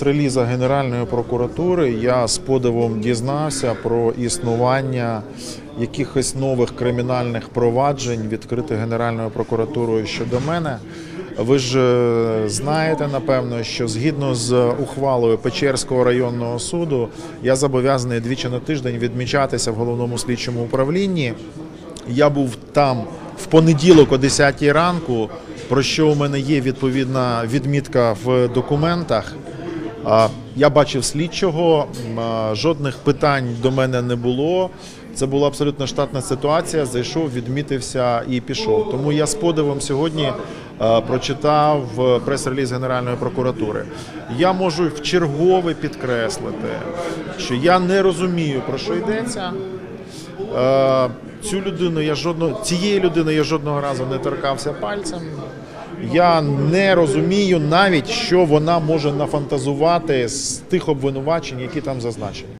прес-реліза Генеральної прокуратури я з подивом дізнався про існування якихось нових кримінальних проваджень, відкритих Генеральною прокуратурою щодо мене. Ви ж е, знаєте, напевно, що згідно з ухвалою Печерського районного суду я зобов'язаний двічі на тиждень відмічатися в головному слідчому управлінні. Я був там в понеділок о 10 ранку, про що у мене є відповідна відмітка в документах. Я бачив слідчого, жодних питань до мене не було. Це була абсолютно штатна ситуація. Зайшов, відмітився і пішов. Тому я з подивом сьогодні е, прочитав е, прес-реліз Генеральної прокуратури. Я можу в чергове підкреслити, що я не розумію про що йдеться. Е, Цю людину я жодного цієї людини я жодного разу не торкався пальцем. Я не розумію навіть, що вона може нафантазувати з тих обвинувачень, які там зазначені.